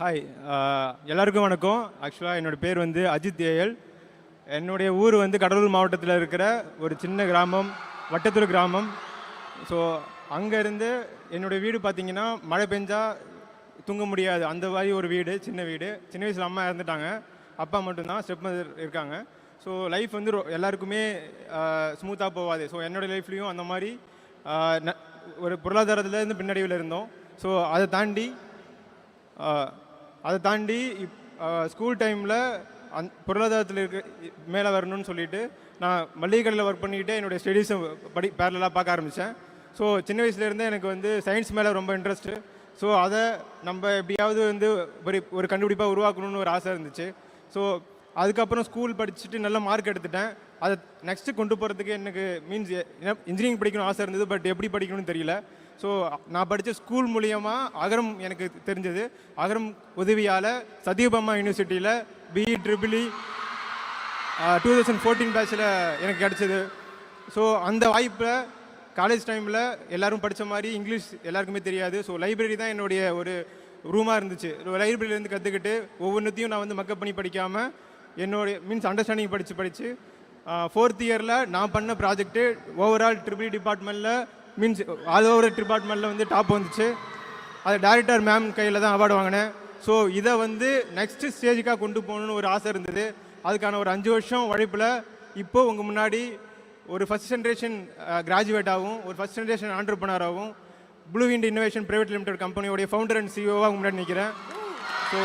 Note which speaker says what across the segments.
Speaker 1: Hi uh, எல்லாருக்கும் வணக்கம். ஆக்சுவலாக என்னோட பேர் வந்து அஜித் தேயல் என்னுடைய ஊர் வந்து கடலூர் மாவட்டத்தில் இருக்கிற ஒரு சின்ன கிராமம் வட்டத்தூர் கிராமம். ஸோ அங்கேருந்து என்னுடைய வீடு பார்த்திங்கன்னா மழை பெஞ்சால் தூங்க முடியாது. அந்த மாதிரி ஒரு வீடு சின்ன வீடு. சின்ன வயசில் அம்மா இறந்துட்டாங்க. அப்பா மட்டும்தான் ஸ்டெப் மதர் இருக்காங்க. ஸோ லைஃப் வந்து எல்லாருக்குமே uh, ஸ்மூத்தாக போகாது. ஸோ என்னோடய லைஃப்லேயும் அந்த மாதிரி uh, ந- ஒரு பொருளாதாரத்துலேருந்து பின்னடைவில் இருந்தோம். ஸோ அதை தாண்டி அதை தாண்டி இப் ஸ்கூல் டைமில் அந் பொருளாதாரத்தில் இருக்க மேலே வரணும்னு சொல்லிட்டு நான் மளிகை கடையில் ஒர்க் பண்ணிக்கிட்டே என்னுடைய ஸ்டடீஸை படி பேரலாக பார்க்க ஆரம்பித்தேன் ஸோ சின்ன வயசுலேருந்தே எனக்கு வந்து சயின்ஸ் மேலே ரொம்ப இன்ட்ரெஸ்ட்டு ஸோ அதை நம்ம எப்படியாவது வந்து ஒரு ஒரு கண்டுபிடிப்பாக உருவாக்கணும்னு ஒரு ஆசை இருந்துச்சு. ஸோ அதுக்கப்புறம் ஸ்கூல் படிச்சுட்டு நல்ல மார்க் எடுத்துட்டேன். அதை நெக்ஸ்ட்டு கொண்டு போகிறதுக்கு எனக்கு மீன்ஸ் இன்ஜினியரிங் படிக்கணும் ஆசை இருந்தது பட் எப்படி படிக்கணும்னு தெரியல. ஸோ நான் படித்த ஸ்கூல் மூலியமாக அகரம் எனக்கு தெரிஞ்சது. அகரம் உதவியால் சத்யபாமா யூனிவர்சிட்டியில் BE triple E two thousand fourteen பேட்சில் எனக்கு கிடச்சிது. ஸோ அந்த வாய்ப்பில் காலேஜ் டைமில் எல்லாரும் படித்த மாதிரி இங்கிலீஷ் எல்லாருக்குமே தெரியாது. ஸோ லைப்ரரி தான் என்னுடைய ஒரு ரூமாக இருந்துச்சு. லைப்ரரியிலேருந்து கற்றுக்கிட்டு ஒவ்வொன்றத்தையும் நான் வந்து மக்கப் பண்ணி படிக்காமல் என்னுடைய மீன்ஸ் அண்டர்ஸ்டாண்டிங் படித்து படித்து ஃபோர்த் இயரில் நான் பண்ண ப்ராஜெக்ட்டு ஓவரால் ட்ரிபிள் டிபார்ட்மெண்ட்டில் மீன்ஸ் ஆல் ஓவர் டிபார்ட்மெண்ட்டில் வந்து டாப் வந்துச்சு. அது டேரக்டர் மேம் கையில் தான் அவார்டு வாங்கினேன். ஸோ இதை வந்து நெக்ஸ்ட் ஸ்டேஜுக்காக கொண்டு போகணுன்னு ஒரு ஆசை இருந்தது. அதுக்கான ஒரு அஞ்சு வருஷம் உழைப்பில் இப்போ உங்கள் முன்னாடி ஒரு ஃபஸ்ட் ஜென்ரேஷன் கிராஜுவேட்டாகவும் ஒரு first generation ஆண்டர்பனராகவும் blue ind innovation private limited கம்பெனியோடைய founder and சிஓவாக முன்னாடி நிற்கிறேன் ஸோ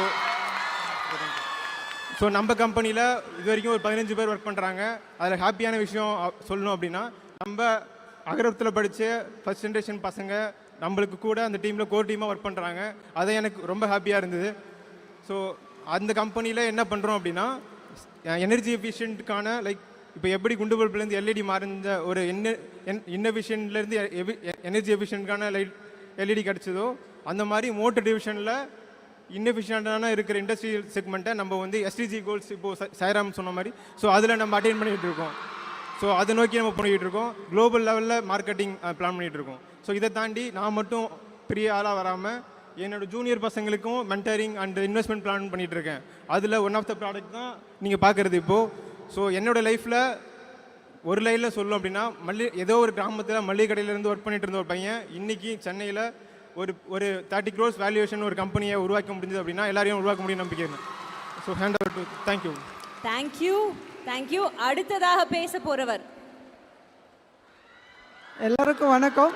Speaker 1: ஸோ நம்ம கம்பெனியில் இது வரைக்கும் ஒரு பதினஞ்சு பேர் ஒர்க் பண்ணுறாங்க அதில் ஹாப்பியான விஷயம் சொல்லணும் அப்படின்னா நம்ம அகரத்தில் படித்த ஃபஸ்ட் ஜென்ரேஷன் பசங்க நம்மளுக்கு கூட அந்த டீமில் கோர் டீமாக ஒர்க் பண்ணுறாங்க அது எனக்கு ரொம்ப ஹாப்பியாக இருந்தது. ஸோ அந்த கம்பெனியில் என்ன பண்ணுறோம் அப்படின்னா எனர்ஜி எஃபிஷியன்ட்டுக்கான லைக் இப்போ எப்படி குண்டு பல்புலேருந்து எல்இடி மாறிந்த ஒரு என்ன இன்னவிஷன்லேருந்து எனர்ஜி எஃபிஷியன்ட்கான லைட் எல்இடி கிடச்சதோ அந்த மாதிரி மோட்டர் டிவிஷனில் இன்னெஃபிஷியண்டான இருக்கிற இண்டஸ்ட்ரியல் செக்மெண்ட்டை நம்ம வந்து எஸ்டிஜி கோல்ஸ் இப்போ சைராம் சொன்ன மாதிரி ஸோ அதில் நம்ம அட்டைன் பண்ணிகிட்டு இருக்கோம். ஸோ அதை நோக்கி நம்ம பண்ணிக்கிட்டு இருக்கோம் குளோபல் லெவலில் மார்க்கெட்டிங் பிளான் பண்ணிகிட்டு இருக்கோம் ஸோ இதை தாண்டி நான் மட்டும் பெரிய ஆளாக வராமல் என்னோடய ஜூனியர் பசங்களுக்கும் மென்டரிங் அண்ட் இன்வெஸ்ட்மெண்ட் பிளான் பண்ணிகிட்டு இருக்கேன் அதில் ஒன் ஆஃப் த ப்ராடக்ட் தான் நீங்கள் பார்க்குறது இப்போது ஸோ என்னோட லைஃப்பில் ஒரு லைனில் சொல்லணும் அப்படின்னா மல்லி ஏதோ ஒரு கிராமத்தில் மல்லிகை கடையிலேருந்து ஒர்க் பண்ணிகிட்டு இருந்த ஒரு பையன் இன்றைக்கி சென்னையில் ஒரு ஒரு தேர்ட்டி க்ரோஸ் வேல்யூவேஷன் ஒரு கம்பெனியை உருவாக்க முடிஞ்சது அப்படின்னா எல்லாரையும் உருவாக்க முடியும் நம்பிக்கை so hand over to thank you
Speaker 2: thank you thank you அடுத்ததாக பேச போறவர்.
Speaker 3: எல்லாருக்கும் வணக்கம்.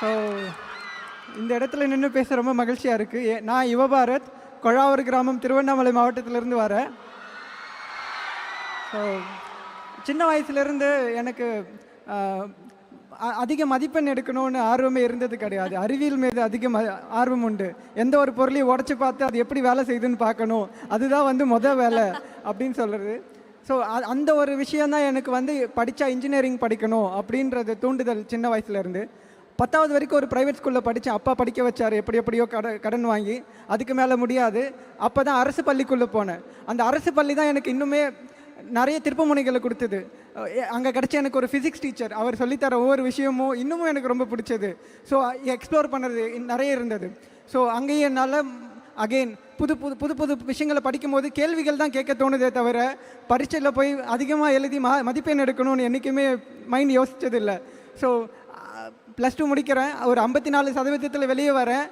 Speaker 3: ஸோ இந்த இடத்துல நின்று பேச ரொம்ப மகிழ்ச்சியாக இருக்குது நான் யுவபாரத் கொழாவூர் கிராமம் திருவண்ணாமலை மாவட்டத்திலேருந்து வரேன். ஸோ சின்ன வயசுலேருந்து எனக்கு அ- அதிக மதிப்பெண் எடுக்கணும்னு ஆர்வமே இருந்தது கிடையாது. அறிவியல் மீது அதிக ஆர்வம் உண்டு. எந்த ஒரு பொருளையும் உடச்சி பார்த்து அது எப்படி வேலை செய்யுதுன்னு பார்க்கணும். அதுதான் வந்து மொதல் வேலை. அப்படின்னு சொல்கிறது ஸோ அந்த ஒரு விஷயந்தான் எனக்கு வந்து படித்தா இன்ஜினியரிங் படிக்கணும் அப்படின்றது தூண்டுதல் சின்ன வயசுலேருந்து பத்தாவது வரைக்கும் ஒரு ப்ரைவேட் ஸ்கூலில் படித்தேன் அப்பா படிக்க வச்சார் எப்படி எப்படியோ கடன் கடன் வாங்கி அதுக்கு மேலே முடியாது. அப்போ தான் அரசு பள்ளிக்குள்ளே போனேன். அந்த அரசு பள்ளி தான் எனக்கு இன்னுமே நிறைய திருப்பமுனைகளை கொடுத்தது. அங்கே கிடச்ச எனக்கு ஒரு ஃபிசிக்ஸ் டீச்சர் அவர் சொல்லித்தர ஒவ்வொரு விஷயமும் இன்னமும் எனக்கு ரொம்ப பிடிச்சது. ஸோ எக்ஸ்ப்ளோர் பண்ணுறது நிறைய இருந்தது. ஸோ அங்கேயே என்னால் அகெயின் புது புது புது புது விஷயங்களை படிக்கும்போது கேள்விகள் தான் கேட்க தோணுதே தவிர பரீட்சையில் போய் அதிகமாக எழுதி ம மதிப்பெண் எடுக்கணும்னு என்றைக்குமே மைண்ட் யோசித்ததில்லை ஸோ ப்ளஸ் டூ முடிக்கிறேன். ஒரு ஐம்பத்தி நாலு சதவீதத்தில் வெளியே வரேன்.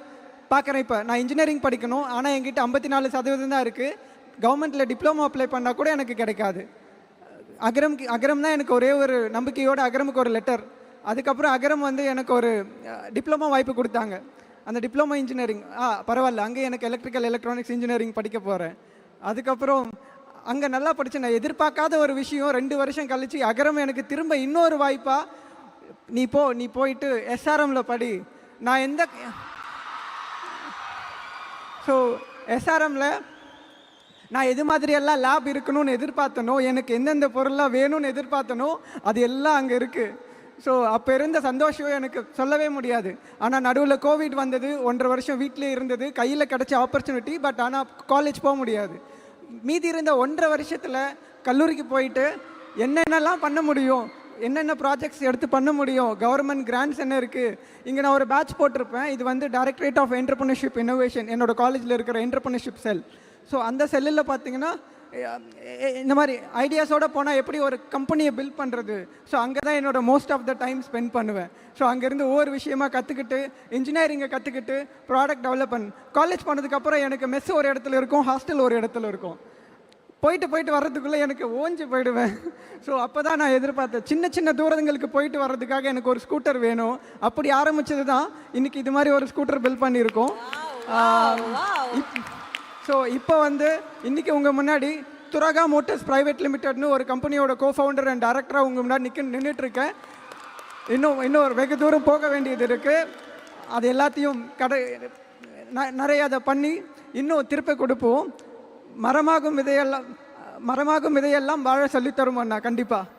Speaker 3: பார்க்குறேன் இப்போ. நான் இன்ஜினியரிங் படிக்கணும். ஆனால் என்கிட்ட ஐம்பத்தி நாலு சதவீதம் தான் இருக்குது கவர்மெண்ட்டில் டிப்ளமோ அப்ளை பண்ணால் கூட எனக்கு கிடைக்காது. அகரம் அகரம் தான் எனக்கு ஒரே ஒரு நம்பிக்கையோட அகரமுக்கு ஒரு லெட்டர் அதுக்கப்புறம் அகரம் வந்து எனக்கு ஒரு டிப்ளமோ வாய்ப்பு கொடுத்தாங்க. அந்த டிப்ளமோ இன்ஜினியரிங் ஆ பரவாயில்ல. அங்கே எனக்கு எலக்ட்ரிக்கல் எலக்ட்ரானிக்ஸ் இன்ஜினியரிங் படிக்க போகிறேன் அதுக்கப்புறம் அங்கே நல்லா படித்தேன் நான் எதிர்பார்க்காத ஒரு விஷயம் ரெண்டு வருஷம் கழித்து அகரம் எனக்கு திரும்ப இன்னொரு வாய்ப்பாக நீ போ நீ போயிட்டு எஸ்ஆர்எம்மில் படி. நான் எந்த ஸோ எஸ்ஆர்எம்மில் நான் எது மாதிரியெல்லாம் லேப் இருக்கணும்னு எதிர்பார்த்தனோ எனக்கு எந்தெந்த பொருள்லாம் வேணும்னு எதிர்பார்த்தனோ அது எல்லாம் அங்கே இருக்குது ஸோ அப்போ இருந்த சந்தோஷம் எனக்கு சொல்லவே முடியாது. ஆனால் நடுவில் கோவிட் வந்தது ஒன்றரை வருஷம் வீட்டிலே இருந்தது கையில் கிடச்ச ஆப்பர்ச்சுனிட்டி பட் ஆனால் காலேஜ் போக முடியாது. மீதி இருந்த ஒன்றரை வருஷத்தில் கல்லூரிக்கு போயிட்டு என்னென்னலாம் பண்ண முடியும் என்னென்ன ப்ராஜெக்ட்ஸ் எடுத்து பண்ண முடியும் கவர்மெண்ட் கிராண்ட்ஸ் என்ன இருக்குது இங்கே நான் ஒரு பேட்ச் போட்டிருப்பேன். இது வந்து டைரக்டரேட் ஆஃப் என்டர்பிரினர்ஷிப் இன்னோவேஷன் என்னோடய காலேஜில் இருக்கிற என்டர்பிரினர்ஷிப் செல் ஸோ அந்த செல்லில் பார்த்தீங்கன்னா இந்த மாதிரி ஐடியாஸோட போனால் எப்படி ஒரு கம்பெனியை பில்ட் பண்ணுறது ஸோ அங்கே தான் என்னோட most of the time spend பண்ணுவேன். ஸோ அங்கேருந்து ஒவ்வொரு விஷயமா கற்றுக்கிட்டு இன்ஜினியரிங்கை கற்றுக்கிட்டு ப்ராடக்ட் டெவலப் பண்ண காலேஜ் பண்ணதுக்கப்புறம் எனக்கு மெஸ் ஒரு இடத்துல இருக்கும் ஹாஸ்டல் ஒரு இடத்துல இருக்கும். போயிட்டு போயிட்டு வர்றதுக்குள்ளே எனக்கு ஓஞ்சு போயிடுவேன். ஸோ அப்போ தான் நான் எதிர்பார்த்தேன். சின்ன சின்ன தூரங்களுக்கு போயிட்டு வர்றதுக்காக எனக்கு ஒரு ஸ்கூட்டர் வேணும். அப்படி ஆரம்பிச்சது தான் இன்னைக்கு இது மாதிரி ஒரு ஸ்கூட்டர் பில் பண்ணியிருக்கோம். ஸோ இப்போ வந்து இன்றைக்கி உங்கள் முன்னாடி துரகா மோட்டர்ஸ் ப்ரைவேட் லிமிடெட்னு ஒரு கம்பெனியோட கோ ஃபவுண்டர் அண்ட் டேரக்டராக உங்கள் முன்னாடி நிற்க நின்றுட்டுருக்கேன் இன்னும் இன்னும் ஒரு வெகு தூரம் போக வேண்டியது இருக்குது அது எல்லாத்தையும் கடை ந- நிறைய அதை பண்ணி இன்னும் திருப்பி கொடுப்போம். மரமாகும் விதையெல்லாம் மரமாகும் இதையெல்லாம் வாழ சொல்லித்தருவோம் அண்ணா கண்டிப்பாக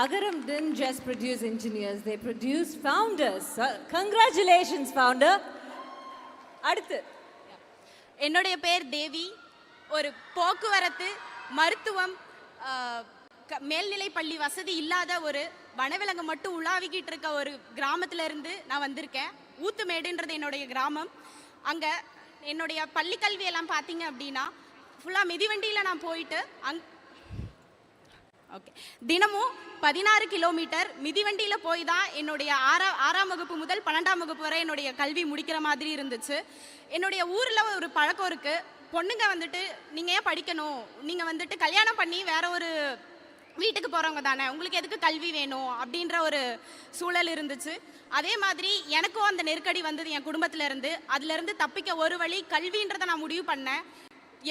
Speaker 2: Agaram didn't just produce engineers, they produced founders. So, congratulations, founder. அடுத்து.
Speaker 4: என்னுடைய பேர் தேவி. ஒரு போக்குவரத்து மருத்துவம் க- மேல்நிலை பள்ளி வசதி இல்லாத ஒரு வனவிலங்கு மட்டும் உலாவிக்கிட்டு இருக்க ஒரு கிராமத்துல இருந்து நான் வந்திருக்கேன். ஊத்துமேடுன்றது என்னுடைய கிராமம். அங்கே என்னுடைய பள்ளி பார்த்தீங்க அப்படின்னா ஃபுல்லாக மிதிவண்டியில் நான் போயிட்டு அங் ஓகே தினமும் பதினாறு கிலோமீட்டர் மிதிவண்டியில் போய் தான் என்னுடைய ஆறா ஆறாம் வகுப்பு முதல் பன்னெண்டாம் வகுப்பு வரை என்னுடைய கல்வி முடிக்கிற மாதிரி இருந்துச்சு. என்னுடைய ஊரில் ஒரு பழக்கம் இருக்குது பொண்ணுங்க வந்துட்டு நீங்கள் ஏன் படிக்கணும்? நீங்கள் வந்துட்டு கல்யாணம் பண்ணி வேற ஒரு வீட்டுக்கு போகிறவங்க தானே? உங்களுக்கு எதுக்கு கல்வி வேணும்? அப்படின்ற ஒரு சூழல் இருந்துச்சு. அதே மாதிரி எனக்கும் அந்த நெருக்கடி வந்தது என் குடும்பத்திலேருந்து. அதுலேருந்து தப்பிக்க ஒரு வழி கல்வின்றதை நான் முடிவு பண்ணேன்.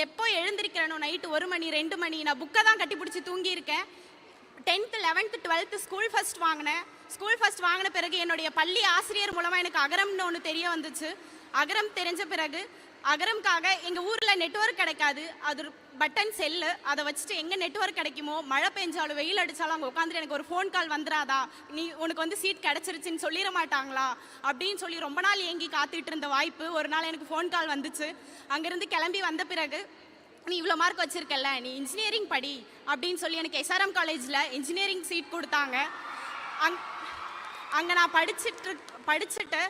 Speaker 4: எப்போ எழுந்திருக்கிறேனோ நைட்டு ஒரு மணி ரெண்டு மணி நான் புக்கை தான் கட்டி பிடிச்சி தூங்கியிருக்கேன். Tenth eleventh twelfth school first வாங்கினேன். ஸ்கூல் ஃபர்ஸ்ட் வாங்கின பிறகு என்னுடைய பள்ளி ஆசிரியர் மூலமாக எனக்கு அகரம்னு ஒன்று தெரிய வந்துச்சு. அகரம் தெரிஞ்ச பிறகு அகரம்காக எங்கள் ஊரில் நெட்ஒர்க் கிடைக்காது. அது ஒரு பட்டன் செல்லு அதை வச்சுட்டு எங்கே நெட்வொர்க் கிடைக்குமோ மழை பெஞ்சாலும் வெயில் அடித்தாலும் அங்கே உட்காந்துட்டு எனக்கு ஒரு ஃபோன் கால் வந்துடாதா நீ உனக்கு வந்து சீட் கிடச்சிருச்சின்னு சொல்லிட மாட்டாங்களா? அப்படின்னு சொல்லி ரொம்ப நாள் ஏங்கி காத்துட்டு இருந்த வாய்ப்பு. ஒரு நாள் எனக்கு ஃபோன் கால் வந்துச்சு. அங்கேருந்து கிளம்பி வந்த பிறகு நீ இவ்வளோ மார்க் வச்சுருக்கல நீ இன்ஜினியரிங் படி அப்படின்னு சொல்லி எனக்கு எஸ்ஆர்எம் காலேஜில் இன்ஜினியரிங் சீட் கொடுத்தாங்க. அங் அங்கே நான் படிச்சுட்டு படிச்சுட்டு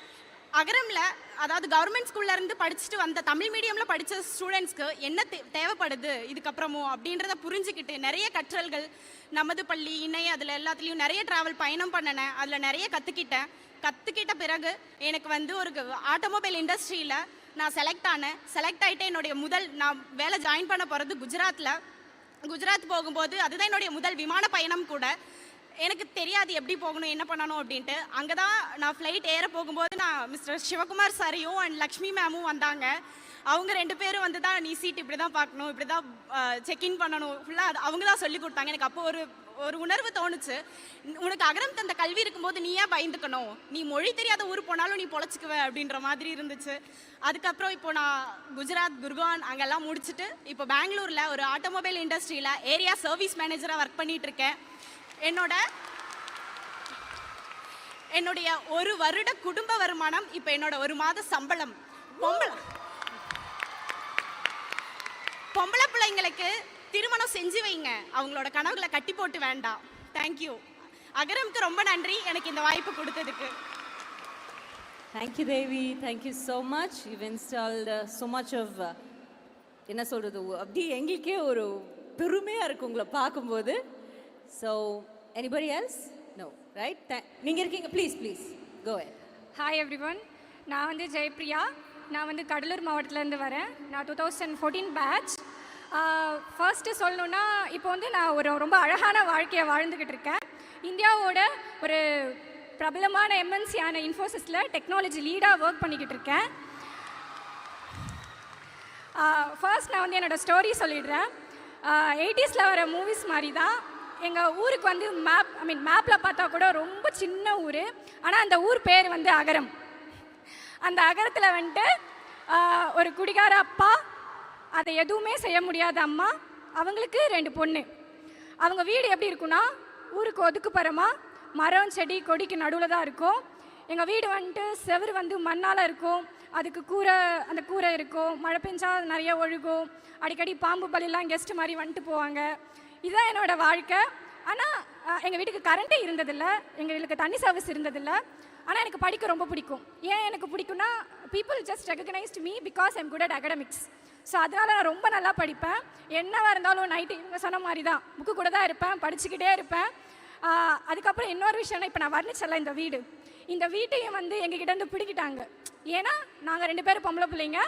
Speaker 4: அகரமில் அதாவது கவர்மெண்ட் ஸ்கூல்ல இருந்து படிச்சுட்டு வந்த தமிழ் மீடியமில் படித்த ஸ்டூடெண்ட்ஸ்க்கு என்ன தே தேவைப்படுது இதுக்கப்புறமும் அப்படின்றத புரிஞ்சுக்கிட்டு நிறைய கற்றல்கள் நமது பள்ளி இணை அதில் எல்லாத்துலேயும் நிறைய ட்ராவல் பயணம் பண்ணினேன். அதில் நிறைய கற்றுக்கிட்டேன் கற்றுக்கிட்ட பிறகு எனக்கு வந்து ஒரு ஆட்டோமொபைல் இண்டஸ்ட்ரியில் நான் செலக்ட் ஆனேன். செலக்ட் ஆகிட்டு என்னுடைய முதல் நான் வேலை ஜாயின் பண்ண போகிறது குஜராத்தில் குஜராத் போகும்போது அதுதான் என்னுடைய முதல் விமான பயணம் கூட. எனக்கு தெரியாது எப்படி போகணும் என்ன பண்ணணும் அப்படின்ட்டு. அங்கே தான் நான் ஃப்ளைட் ஏற போகும்போது நான் மிஸ்டர் சிவகுமார் சாரையும் அண்ட் லக்ஷ்மி மேமும் வந்தாங்க. அவங்க ரெண்டு பேரும் வந்து தான் நீ சீட் இப்படி தான் பார்க்கணும் இப்படி தான் செக்இன் பண்ணணும். ஃபுல்லாக அவங்க தான் சொல்லி கொடுத்தாங்க. எனக்கு அப்போ ஒரு ஒரு உணர்வு தோணுச்சு. உனக்கு அகரம் தந்த கல்வி இருக்கும்போது நீ ஏன் பயந்துக்கணும்? நீ மொழி தெரியாத ஊர் போனாலும் நீ பொழைச்சிக்குவ அப்படின்ற மாதிரி இருந்துச்சு. அதுக்கப்புறம் இப்போ நான் குஜராத் குர்கான் அங்கெல்லாம் முடிச்சுட்டு இப்போ பெங்களூரில் ஒரு ஆட்டோமொபைல் இண்டஸ்ட்ரியில் ஏரியா சர்வீஸ் மேனேஜராக ஒர்க் பண்ணிகிட்ருக்கேன் என்னோட என்னுடைய ஒரு வருட குடும்ப வருமானம் இப்போ என்னோட ஒரு மாத சம்பளம். பொம்பளை பொம்பளை பிள்ளைங்களுக்கு திருமணம் செஞ்சு வைங்க. அவங்களோட கனவுகளை கட்டி போட்டு வேண்டாம். தேங்க்யூ அகரம்க்கு ரொம்ப நன்றி. எனக்கு இந்த வாய்ப்பு கொடுத்ததுக்கு.
Speaker 2: Thank you Devi thank you so much you much. So much of என்ன சொல்கிறது அப்படி எங்களுக்கே ஒரு பெருமையாக இருக்கும் உங்களை பார்க்கும்போது. So anybody else no right நீங்க இருக்கீங்க. Please please go
Speaker 5: hi everyone நான் வந்து ஜெயப்ரியா நான் வந்து கடலூர் மாவட்டத்துலேருந்து வரேன். நான் two thousand fourteen batch first சொல்லணுன்னா இப்போ வந்து நான் ஒரு ரொம்ப அழகான வாழ்க்கையை வாழ்ந்துக்கிட்டு இருக்கேன். இந்தியாவோட ஒரு பிரபலமான எம்என்சியான இன்ஃபோசிஸில் டெக்னாலஜி லீடாக ஒர்க் பண்ணிக்கிட்டு இருக்கேன். ஃபர்ஸ்ட் நான் வந்து என்னோடய ஸ்டோரி சொல்லிடுறேன். எயிட்டிஸில் வர மூவிஸ் மாதிரி தான் எங்கள் ஊருக்கு வந்து மேப் ஐ மீன் மேப்பில் பார்த்தா கூட ரொம்ப சின்ன ஊர். ஆனால் அந்த ஊர் பேர் வந்து அகரம். அந்த அகரத்தில் வந்துட்டு ஒரு குடிகார அப்பா அதை எதுவுமே செய்ய முடியாத அம்மா அவங்களுக்கு ரெண்டு பொண்ணு. அவங்க வீடு எப்படி இருக்குன்னா ஊருக்கு ஒதுக்குப்புறமா மரம் செடி கொடிக்கு நடுவில் தான் இருக்கும். எங்கள் வீடு வந்துட்டு செவுரு வந்து மண்ணால் இருக்கும். அதுக்கு கூரை அந்த கூரை இருக்கும். மழை பெஞ்சா நிறைய ஒழுகும். அடிக்கடி பாம்பு பலிலாம் கெஸ்ட் மாதிரி வந்துட்டு போவாங்க. இதுதான் என்னோட வாழ்க்கை. ஆனால் எங்கள் வீட்டுக்கு கரண்ட்டே இருந்ததில்ல. எங்களுக்கு தண்ணி சர்வீஸ் இருந்ததில்ல. ஆனால் எனக்கு படிக்க ரொம்ப பிடிக்கும். ஏன் எனக்கு பிடிக்கும்னா people just recognised me because I'm good at academics so அதனால் நான் ரொம்ப நல்லா படிப்பேன். என்னவாக இருந்தாலும் நைட்டு இவங்க சொன்ன மாதிரி தான் புக்கு கூட தான் இருப்பேன் படிச்சுக்கிட்டே இருப்பேன். அதுக்கப்புறம் இன்னொரு விஷயம்னா இப்போ நான் வர்ணிச்சல இந்த வீடு. இந்த வீட்டையும் வந்து எங்ககிட்ட இருந்து பிடிக்கிட்டாங்க. ஏன்னா நாங்கள் ரெண்டு பேரும் பொம்பளை பிள்ளைங்க.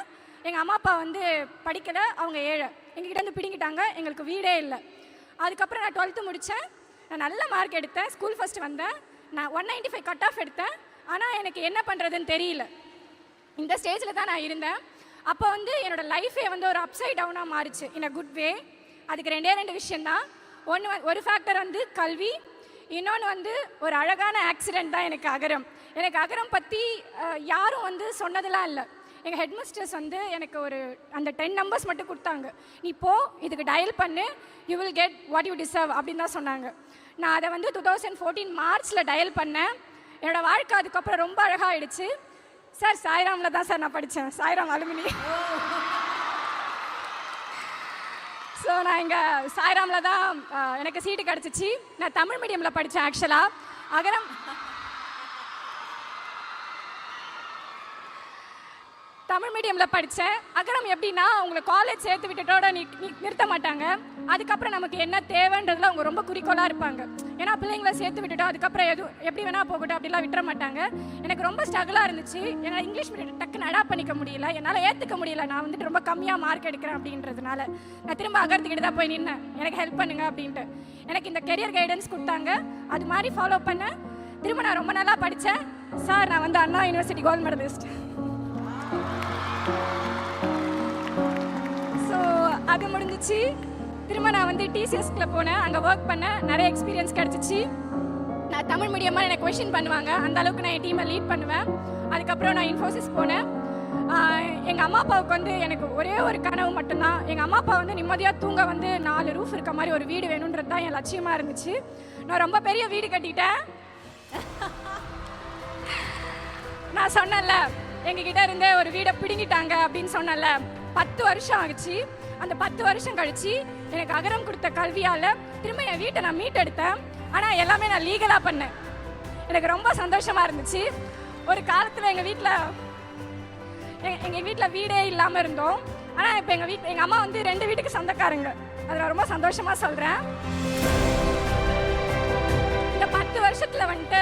Speaker 5: எங்கள் அம்மா அப்பா வந்து படிக்கலை அவங்க ஏழை. எங்ககிட்ட இருந்து பிடிங்கிட்டாங்க. எங்களுக்கு வீடே இல்லை. அதுக்கப்புறம் நான் டுவெல்த்து முடித்தேன் நான் நல்ல மார்க் எடுத்தேன். ஸ்கூல் ஃபஸ்ட் வந்தேன். நான் one ninety five cut off எடுத்தேன். ஆனால் எனக்கு என்ன பண்ணுறதுன்னு தெரியல. இந்த ஸ்டேஜில் தான் நான் இருந்தேன். அப்போ வந்து என்னோடய லைஃபே வந்து ஒரு அப்சைட் டவுனாக மாறிச்சு. இன் அ குட் வே அதுக்கு ரெண்டே ரெண்டு விஷயந்தான் ஒன்று ஒரு ஃபேக்டர் வந்து கல்வி. இன்னொன்று வந்து ஒரு அழகான ஆக்சிடெண்ட் தான் எனக்கு அகரம். எனக்கு அகரம் பற்றி யாரும் வந்து சொன்னதெல்லாம் இல்லை. எங்கள் ஹெட் மிஸ்டர்ஸ் வந்து எனக்கு ஒரு அந்த டென் நம்பர்ஸ் மட்டும் கொடுத்தாங்க. நீ போ இதுக்கு டயல் பண்ணு you will get what you deserve அப்படின்னு தான் சொன்னாங்க. நான் அதை வந்து டூ தௌசண்ட் ஃபோர்டீன் மார்ச்சில் டயல் பண்ணேன். என்னோடய வாழ்க்கை அதுக்கப்புறம் ரொம்ப அழகாக ஆயிடுச்சு சார் சாய்ராமில் தான் சார் நான் படித்தேன் சாய்ராம் அலுமினி. ஸோ நான் இங்கே சாய்ராமில் தான் எனக்கு சீட்டு கிடச்சிச்சு. நான் தமிழ் மீடியமில் படித்தேன் ஆக்சுவலாக அகரம் தமிழ் மீடியமில் படித்தேன் அகரம் எப்படின்னா உங்களை காலேஜ் சேர்த்து விட்டுட்டோட நீ நிறுத்த மாட்டாங்க. அதுக்கப்புறம் நமக்கு என்ன தேவைன்றதுல அவங்க ரொம்ப குறிக்கோளாக இருப்பாங்க. ஏன்னா பிள்ளைங்களை சேர்த்து விட்டுட்டோம் அதுக்கப்புறம் எது எப்படி வேணால் போகட்டும் அப்படிலாம் விட்டுற மாட்டாங்க. எனக்கு ரொம்ப ஸ்ட்ரகிளாக இருந்துச்சு. என்னால் இங்கிலீஷ் மீடியம் டக்குன்னு அடாப்ட் பண்ணிக்க முடியல. என்னால் ஏற்றுக்க முடியல. நான் வந்துட்டு ரொம்ப கம்மியாக மார்க் எடுக்கிறேன் அப்படின்றதுனால. நான் திரும்ப அகரத்துக்கிட்ட தான் போய் நின்னேன். எனக்கு ஹெல்ப் பண்ணுங்க அப்படின்ட்டு. எனக்கு இந்த கெரியர் கைடன்ஸ் கொடுத்தாங்க. அது மாதிரி ஃபாலோ பண்ணேன். திரும்ப நான் ரொம்ப நல்லா படித்தேன் சார் நான் வந்து அண்ணா யூனிவர்சிட்டி கோல்டு மெடலிஸ்ட் அது முடிஞ்சிச்சு. திரும்ப நான் வந்து டிசிஎஸ்ல போனேன். அங்கே ஒர்க் பண்ணேன் நிறைய எக்ஸ்பீரியன்ஸ் கிடச்சிச்சு. நான் தமிழ் மீடியமாக எனக்கு கொஷின் பண்ணுவாங்க. அந்த அளவுக்கு நான் என் டீமை லீட் பண்ணுவேன். அதுக்கப்புறம் நான் இன்ஃபோசிஸ் போனேன். எங்கள் அம்மா அப்பாவுக்கு வந்து எனக்கு ஒரே ஒரு கனவு மட்டும்தான். எங்கள் அம்மா அப்பா வந்து நிம்மதியாக தூங்க வந்து நாலு ரூஃப் இருக்க மாதிரி ஒரு வீடு வேணுன்றது தான் என் லட்சியமாக இருந்துச்சு. நான் ரொம்ப பெரிய வீடு கட்டிட்டேன். நான் சொன்னேன்ல எங்ககிட்ட இருந்தே ஒரு வீடை பிடுங்கிட்டாங்க அப்படின்னு சொன்னேன்ல. பத்து வருஷம் ஆகுச்சு. அந்த பத்து வருஷம் கழிச்சு எனக்கு அகரம் கொடுத்த கல்வியால் திரும்ப என் வீட்டை நான் மீட் எடுத்தேன் ஆனால் எல்லாமே நான் லீகலாக பண்ணேன். எனக்கு ரொம்ப சந்தோஷமாக இருந்துச்சு. ஒரு காலத்தில் எங்கள் வீட்டில் எங்கள் வீட்டில் வீடே இல்லாமல் இருந்தோம். ஆனால் இப்போ எங்கள் வீட் எங்கள் அம்மா வந்து ரெண்டு வீட்டுக்கு சொந்தக்காரங்க. அதை நான் ரொம்ப சந்தோஷமாக சொல்கிறேன் இந்த பத்து வருஷத்துல வந்துட்டு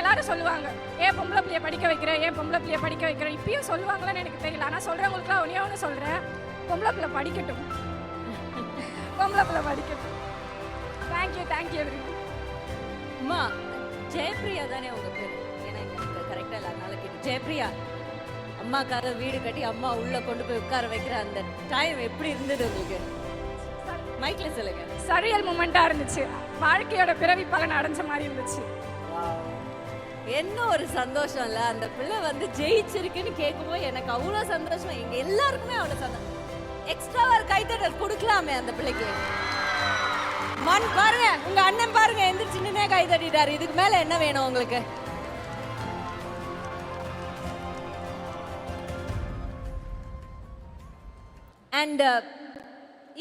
Speaker 5: எல்லாரும் சொல்லுவாங்க ஏன் பொம்பளை பிள்ளைய படிக்க வைக்கிறேன் ஏன் பொம்பளை பிள்ளைய படிக்க வைக்கிறேன் இப்பயும் சொல்லுவாங்களான்னு எனக்கு தெரியல. ஆனால் சொல்கிறவங்களுக்குலாம் ஒன்றே ஒன்று சொல்கிறேன் பொம்பளை பிள்ளை படிக்கட்டும். பொம்பளை பிள்ளை படிக்கட்டும். தேங்க்யூ தேங்க்யூ எவ்ரி
Speaker 2: அம்மா ஜெயப்ரியா தானே உங்க பேர்? ஏன்னா எனக்கு கரெக்டாக இல்லை அதனால கேட்டு. ஜெயப்ரியா அம்மாக்காக வீடு கட்டி அம்மா உள்ள கொண்டு போய் உட்கார வைக்கிற அந்த டைம் எப்படி இருந்தது உங்களுக்கு? மைக்ல சொல்லுங்க.
Speaker 5: சரியல் மூமெண்ட்டாக இருந்துச்சு. வாழ்க்கையோட பிறவி பலன் அடைஞ்ச மாதிரி இருந்துச்சு.
Speaker 2: என்ன ஒரு சந்தோஷம் இல்ல அந்த பிள்ளை வந்து ஜெயிச்சிருக்குன்னு கேட்கும்போது எனக்கு அவ்வளோ சந்தோஷம் எங்க எல்லாருக்குமே அவ்வளோ சந்தோஷம். எக்ஸ்ட்ரா ஒரு கைத்தட்டல் கொடுக்கலாமே அந்த பிள்ளைக்கு. மண் பாருங்க உங்க அண்ணன் பாருங்க எந்திரிச்சு நின்னே கை தட்டிட்டாரு. இதுக்கு மேல என்ன வேணும் உங்களுக்கு? அண்ட் uh,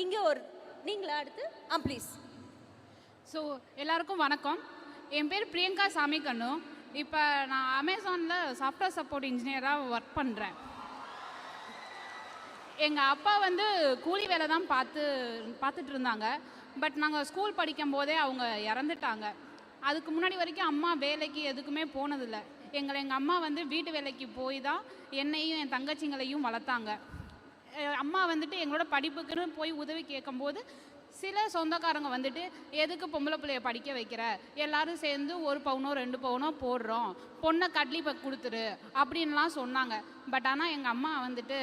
Speaker 2: இங்க ஒரு நீங்களா அடுத்து? ஆ ப்ளீஸ்
Speaker 6: ஸோ எல்லாருக்கும் வணக்கம். என் பேர் பிரியங்கா சாமி கண்ணு இப்போ நான் அமேசானில் சாஃப்ட்வேர் சப்போர்ட் இன்ஜினியராக ஒர்க் பண்ணுறேன் எங்கள் அப்பா வந்து கூலி வேலை தான் பார்த்து பார்த்துட்டு இருந்தாங்க. பட் நாங்கள் ஸ்கூல் படிக்கும் போதே அவங்க இறந்துட்டாங்க. அதுக்கு முன்னாடி வரைக்கும் அம்மா வேலைக்கு எதுக்குமே போனதில்லை. எங்களை எங்கள் அம்மா வந்து வீட்டு வேலைக்கு போய் தான் என்னையும் என் தங்கச்சிங்களையும் வளர்த்தாங்க. அம்மா வந்துட்டு எங்களோட படிப்புக்குன்னு போய் உதவி கேட்கும்போது சில சொந்தக்காரங்க வந்துட்டு எதுக்கு பொம்பளை பிள்ளைய படிக்க வைக்கிற? எல்லாரும் சேர்ந்து ஒரு பவுனோ ரெண்டு பவுனோ போடுறோம். பொண்ணை கட்லி கொடுத்துரு. அப்படின்லாம் சொன்னாங்க. பட் ஆனால் எங்கள் அம்மா வந்துட்டு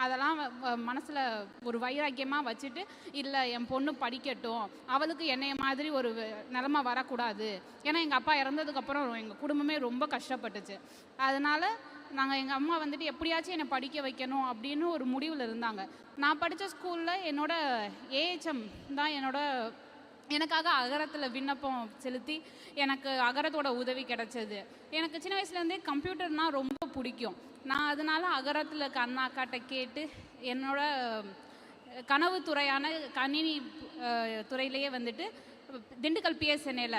Speaker 6: அதெல்லாம் மனசில் ஒரு வைராக்கியமாக வச்சுட்டு இல்லை என் பொண்ணு படிக்கட்டும். அவளுக்கு என்னைய மாதிரி ஒரு வ- நிலமை வரக்கூடாது. ஏன்னா எங்கள் அப்பா இறந்ததுக்கப்புறம் எங்கள் குடும்பமே ரொம்ப கஷ்டப்பட்டுச்சு. அதனால் நாங்கள் எங்கள் அம்மா வந்துட்டு எப்படியாச்சும் என்னை படிக்க வைக்கணும் அப்படின்னு ஒரு முடிவில் இருந்தாங்க. நான் படித்த ஸ்கூலில் என்னோட ஏஹெச்எம் தான் என்னோட எனக்காக அகரத்தில் விண்ணப்பம் செலுத்தி எனக்கு அகரத்தோட உதவி கிடைச்சது. எனக்கு சின்ன வயசுலேருந்தே கம்ப்யூட்டர்னால் ரொம்ப பிடிக்கும். நான் அதனால அகரத்தில் அண்ணா அக்காட்ட கேட்டு என்னோட கனவு துறையான கணினி துறையிலேயே வந்துட்டு திண்டுக்கல் பிஎஸ்என்ஏல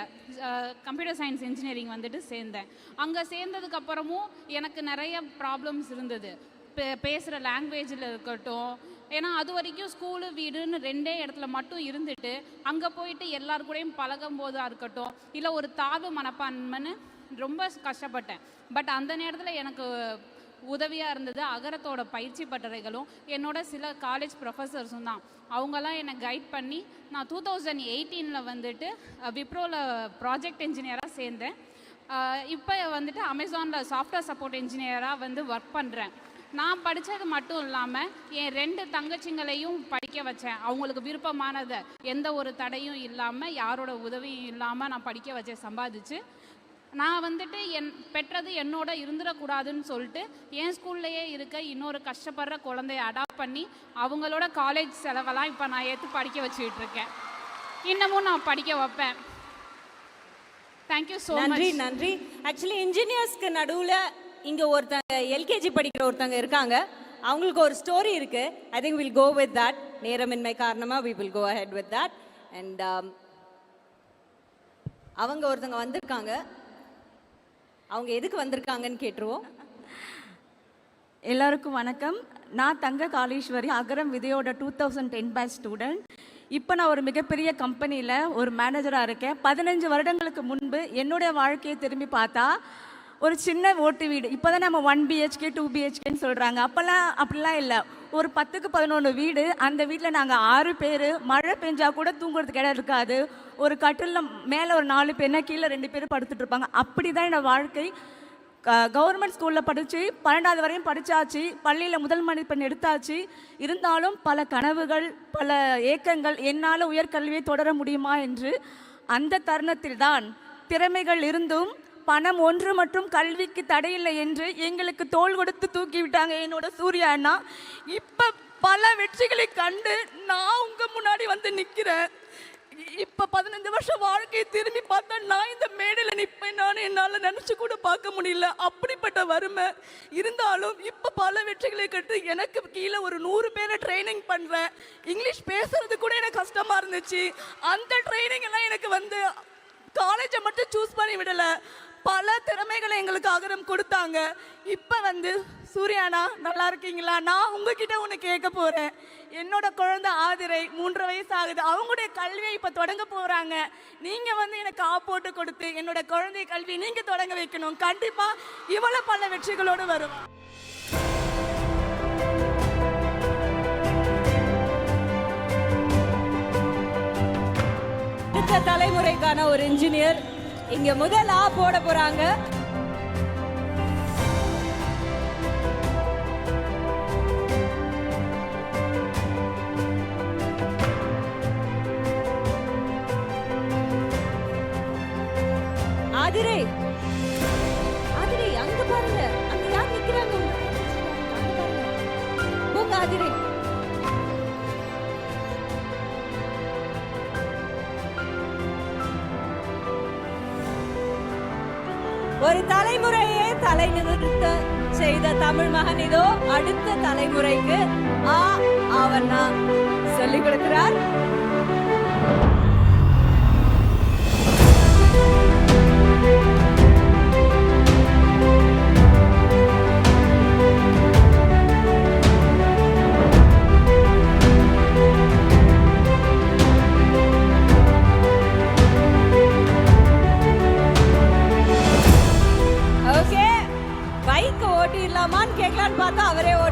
Speaker 6: கம்ப்யூட்டர் சயின்ஸ் இன்ஜினியரிங் வந்துட்டு சேர்ந்தேன். அங்கே சேர்ந்ததுக்கப்புறமும் எனக்கு நிறைய ப்ராப்ளம்ஸ் இருந்தது. பே பேசுகிற லாங்குவேஜில் இருக்கட்டும். ஏன்னா அது வரைக்கும் ஸ்கூலு வீடுன்னு ரெண்டே இடத்துல மட்டும் இருந்துட்டு அங்கே போயிட்டு எல்லாரு கூடயும் பழகும் போதாக இருக்கட்டும் இல்லை ஒரு தாழ்வு மனப்பான்மைன்னு ரொம்ப கஷ்டப்பட்டேன். பட் அந்த நேரத்தில் எனக்கு உதவியாக இருந்தது. அகரத்தோட பயிற்சி பட்டறைகளும் என்னோட சில காலேஜ் ப்ரொஃபஸர்ஸும் தான். அவங்கெல்லாம் என்னை கைட் பண்ணி நான் டூ தௌசண்ட் எயிட்டீனில் வந்துட்டு விப்ரோவில் ப்ராஜெக்ட் இன்ஜினியராக சேர்ந்தேன். இப்போ வந்துட்டு அமேசானில் சாஃப்ட்வேர் சப்போர்ட் இன்ஜினியராக வந்து ஒர்க் பண்ணுறேன் நான் படித்தது மட்டும் இல்லாமல் என் ரெண்டு தங்கச்சிங்களையும் படிக்க வச்சேன். அவங்களுக்கு விருப்பமானதை எந்த ஒரு தடையும் இல்லாமல் யாரோட உதவியும் இல்லாமல் நான் படிக்க வச்சேன் சம்பாதிச்சு. நான் வந்துட்டு என் பெற்றது என்னோட இருந்துடக்கூடாதுன்னு சொல்லிட்டு என் ஸ்கூல்லையே இருக்க இன்னொரு கஷ்டப்படுற குழந்தைய அடாப்ட் பண்ணி அவங்களோட காலேஜ் செலவெல்லாம் இப்போ நான் ஏற்று படிக்க வச்சுக்கிட்டு இருக்கேன். இன்னமும் நான் படிக்க வைப்பேன். தேங்க்யூ ஸோ
Speaker 2: நன்றி
Speaker 6: மச்
Speaker 2: நன்றி. ஆக்சுவலி இன்ஜினியர்ஸ்க்கு நடுவில் இங்கே ஒருத்தங்க எல்கேஜி படிக்கிற ஒருத்தங்க இருக்காங்க. அவங்களுக்கு ஒரு ஸ்டோரி இருக்கு. I think will go with that நேரமின்மை காரணமாக we will go ahead with that and அவங்க ஒருத்தங்க வந்திருக்காங்க. அவங்க எதுக்கு வந்திருக்காங்கன்னு கேட்டுருவோம்.
Speaker 7: எல்லாருக்கும் வணக்கம். நான் தங்க Kaleeswari Agaram விதையோட two thousand ten batch student இப்போ நான் ஒரு மிகப்பெரிய கம்பெனியில் ஒரு மேனேஜராக இருக்கேன். பதினஞ்சு வருடங்களுக்கு முன்பு என்னுடைய வாழ்க்கையை திரும்பி பார்த்தா ஒரு சின்ன ஓட்டு வீடு. இப்போ தான் நம்ம ஒன் பிஹெச்கே டூ பிஹெச்கேன்னு சொல்கிறாங்க அப்போல்லாம் அப்படிலாம் இல்லை. ஒரு பத்துக்கு பதினொன்று வீடு. அந்த வீட்டில் நாங்கள் ஆறு பேர். மழை பெஞ்சால் கூட தூங்குறதுக்கு இடம் இருக்காது. ஒரு கட்டிலில் மேலே ஒரு நாலு பேர்னா கீழே ரெண்டு பேர் படுத்துட்டு இருப்பாங்க. அப்படி தான் என்னோட வாழ்க்கை. கவர்மெண்ட் ஸ்கூலில் படித்து பன்னெண்டாவது வரையும் படித்தாச்சு பள்ளியில் முதல் மதிப்பெண் எடுத்தாச்சு. இருந்தாலும் பல கனவுகள் பல ஏக்கங்கள் என்னால் உயர்கல்வியை தொடர முடியுமா என்று அந்த தருணத்தில் தான் திறமைகள் இருந்தும் பணம் ஒன்று மற்றும் கல்விக்கு தடையில்லை என்று எங்களுக்கு தோள் கொடுத்து தூக்கி விட்டாங்க என்னோட சூர்யா அண்ணா. இப்போ பல வெற்றிகளை கண்டு நான் உங்கள் முன்னாடி வந்து நிற்கிறேன் இப்போ பதினஞ்சு வருஷம் வாழ்க்கையை திரும்பி பார்த்தா நான் இந்த மேடையில் நிற்பேன் நான் என்னால் நினச்சி கூட பார்க்க முடியல. அப்படிப்பட்ட வறுமை இருந்தாலும் இப்போ பல வெற்றிகளை கட்டு எனக்கு கீழே ஒரு நூறு பேரை ட்ரைனிங் பண்ணுறேன் இங்கிலீஷ் பேசுறது கூட எனக்கு கஷ்டமாக இருந்துச்சு. அந்த ட்ரைனிங் எல்லாம் எனக்கு வந்து காலேஜை மட்டும் சூஸ் பண்ணி விடலை. பல திறமைகளை எங்களுக்கு அகரம் கொடுத்தாங்க. இப்போ வந்து சூர்யானா நல்லா இருக்கீங்களா? நான் உங்ககிட்ட ஒன்று கேட்க போகிறேன் என்னோட குழந்தை ஆதிரை மூன்று வயசு ஆகுது. அவங்களுடைய கல்வியை இப்போ தொடங்க போகிறாங்க நீங்கள் வந்து எனக்கு ஆ போட்டு கொடுத்து என்னோட குழந்தை கல்வி நீங்கள் தொடங்க வைக்கணும். கண்டிப்பாக இவ்வளோ பல வெற்றிகளோடு வருவான்
Speaker 2: அடுத்த தலைமுறைக்கான ஒரு இன்ஜினியர் இங்க முதல் ஆ போட போறாங்க. ஆதிரை ஒரு தலைமுறையே தலை நிறுத்த செய்த தமிழ் மகன் இதோ அடுத்த தலைமுறைக்கு ஆ அவன்னா சொல்லிக் கொடுக்கிறார். ஓட்டிடலாமான்னு கேட்கலான்னு பார்த்தா அவரே ஓட்டுறாரு